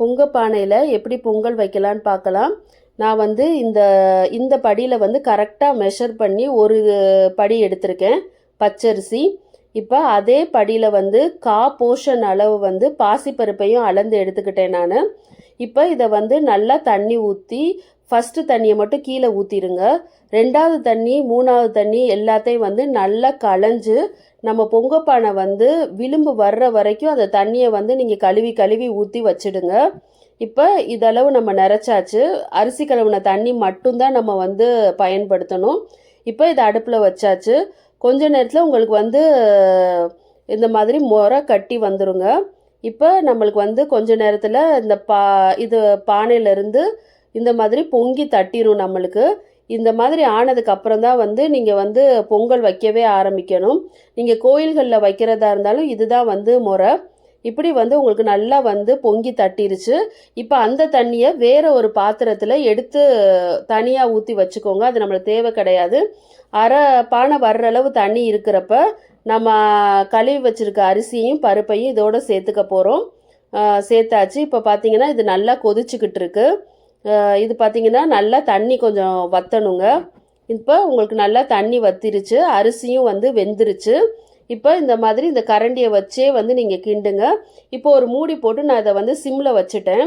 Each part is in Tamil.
பொங்க பானையில் எப்படி பொங்கல் வைக்கலான்னு பார்க்கலாம். நான் வந்து இந்த இந்த படியில் வந்து கரெக்டாக மெஷர் பண்ணி ஒரு படி எடுத்திருக்கேன். பச்சரிசி. இப்போ அதே படியில் வந்து கா போஷன் அளவு வந்து பாசிப்பருப்பையும் அளந்து எடுத்துக்கிட்டேன் நான். இப்போ இதை வந்து நல்லா தண்ணி ஊற்றி ஃபஸ்ட்டு தண்ணியை மட்டும் கீழே ஊற்றிடுங்க ரெண்டாவது தண்ணி மூணாவது தண்ணி எல்லாத்தையும் வந்து நல்லா களைஞ்சு நம்ம பொங்கப்பானை வந்து விளிம்பு வர்ற வரைக்கும் அந்த தண்ணியை வந்து நீங்கள் கழுவி கழுவி ஊற்றி வச்சிடுங்க. இப்போ இதளவு நம்ம நிறச்சாச்சு அரிசி கழுவின தண்ணி மட்டும்தான் நம்ம வந்து பயன்படுத்தணும். இப்போ இதை அடுப்பில் வச்சாச்சு. கொஞ்ச நேரத்தில் உங்களுக்கு வந்து இந்த மாதிரி முறை கட்டி வந்துருங்க. இப்போ நம்மளுக்கு வந்து கொஞ்ச நேரத்தில் இந்த பா இது பானையிலேருந்து இந்த மாதிரி பொங்கி தட்டிரும் நம்மளுக்கு. இந்த மாதிரி ஆனதுக்கு அப்புறம் தான் வந்து நீங்கள் வந்து பொங்கல் வைக்கவே ஆரம்பிக்கணும். நீங்கள் கோயில்களில் வைக்கிறதா இருந்தாலும் இதுதான் வந்து முறை. இப்படி வந்து உங்களுக்கு நல்லா வந்து பொங்கி தட்டிருச்சு. இப்போ அந்த தண்ணியை வேறு ஒரு பாத்திரத்தில் எடுத்து தனியாக ஊற்றி வச்சுக்கோங்க. அது நம்மளுக்கு தேவை கிடையாது. அரை பானை வர்ற அளவு தண்ணி இருக்கிறப்ப நம்ம கழுவி வச்சுருக்க அரிசியும் பருப்பையும் இதோடு சேர்த்துக்க போகிறோம் சேர்த்தாச்சு. இப்போ பார்த்தீங்கன்னா இது நல்லா கொதிச்சுக்கிட்டு இருக்குது இது பார்த்தீங்கன்னா நல்லா தண்ணி கொஞ்சம் வத்தணுங்க. இப்போ உங்களுக்கு நல்லா தண்ணி வத்திருச்சு அரிசியும் வந்து வெந்துருச்சு. இப்போ இந்த மாதிரி இந்த கரண்டியை வச்சே வந்து நீங்கள் கிண்டுங்க. இப்போ ஒரு மூடி போட்டு நான் இதை வந்து சிம்மில் வச்சுட்டேன்.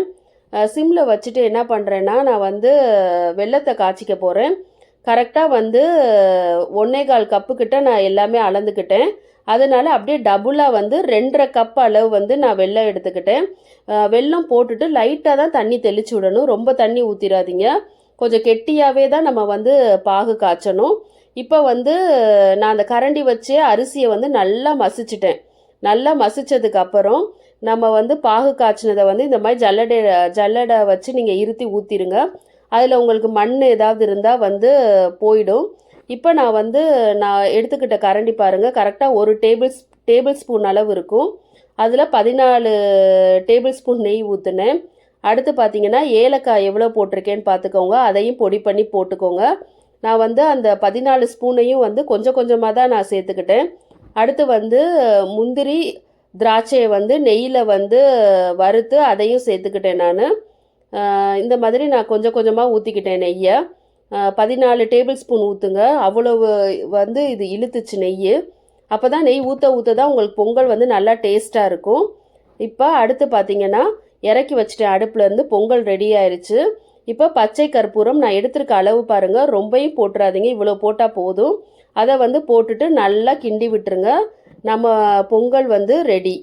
சிம்மில் வச்சுட்டு என்ன பண்ணுறேன்னா நான் வந்து வெள்ளத்தை காய்ச்சிக்க போகிறேன் கரெக்டாக வந்து ஒன்னே கால் கப்பு கிட்ட நான் எல்லாமே அளந்துக்கிட்டேன். அதனால் அப்படியே டபுளாக வந்து ரெண்டரை கப் அளவு வந்து நான் வெள்ளம் எடுத்துக்கிட்டேன். வெள்ளம் வெல்லம் போட்டுட்டு லைட்டாக தான் தண்ணி தெளிச்சு விடணும். ரொம்ப தண்ணி ஊற்றிடாதீங்க கொஞ்சம் கெட்டியாகவே தான் நம்ம வந்து பாகு காய்ச்சணும். இப்போ வந்து நான் அந்த கரண்டி வச்சே அரிசியை வந்து நல்லா மசிச்சிட்டேன். நல்லா மசித்ததுக்கு அப்புறம் நம்ம வந்து பாகு காய்ச்சினதை வந்து இந்த மாதிரி ஜல்லடை ஜல்லடை வச்சு நீங்கள் இருத்தி ஊற்றிடுங்க அதில் உங்களுக்கு மண் ஏதாவது இருந்தால் வந்து போயிடும். இப்போ நான் வந்து நான் எடுத்துக்கிட்ட கரண்டி பாருங்கள் கரெக்டாக ஒரு டேபிள் டேபிள் ஸ்பூன் அளவு இருக்கும். அதில் பதினாலு டேபிள் ஸ்பூன் நெய் ஊற்றுனேன் அடுத்து பார்த்தீங்கன்னா ஏலக்காய் எவ்வளோ போட்டிருக்கேன்னு பார்த்துக்கோங்க அதையும் பொடி பண்ணி போட்டுக்கோங்க. நான் வந்து அந்த பதினாலு ஸ்பூனையும் வந்து கொஞ்சம் கொஞ்சமாக தான் நான் சேர்த்துக்கிட்டேன். அடுத்து வந்து முந்திரி திராட்சையை வந்து நெய்யில் வந்து வறுத்து அதையும் சேர்த்துக்கிட்டேன் நான். இந்த மாதிரி நான் கொஞ்சம் கொஞ்சமாக ஊற்றிக்கிட்டேன் நெய்யை. பதினாலு டேபிள் ஸ்பூன் ஊற்றுங்க அவ்வளவு வந்து இது இழுத்துச்சு நெய் அப்போ தான் நெய் ஊற்ற ஊற்ற தான் உங்களுக்கு பொங்கல் வந்து நல்லா டேஸ்ட்டாக இருக்கும். இப்போ அடுத்து பார்த்தீங்கன்னா இறக்கி வச்சுட்டேன் அடுப்புலேருந்து பொங்கல் ரெடி ஆயிடுச்சு இப்போ பச்சை கற்பூரம் நான் எடுத்திருக்க அளவு பாருங்கள் ரொம்பையும் போட்டுறாதீங்க. இவ்வளோ போட்டால் போதும். அதை வந்து போட்டுட்டு நல்லா கிண்டி விட்டுருங்க. நம்ம பொங்கல் வந்து ரெடி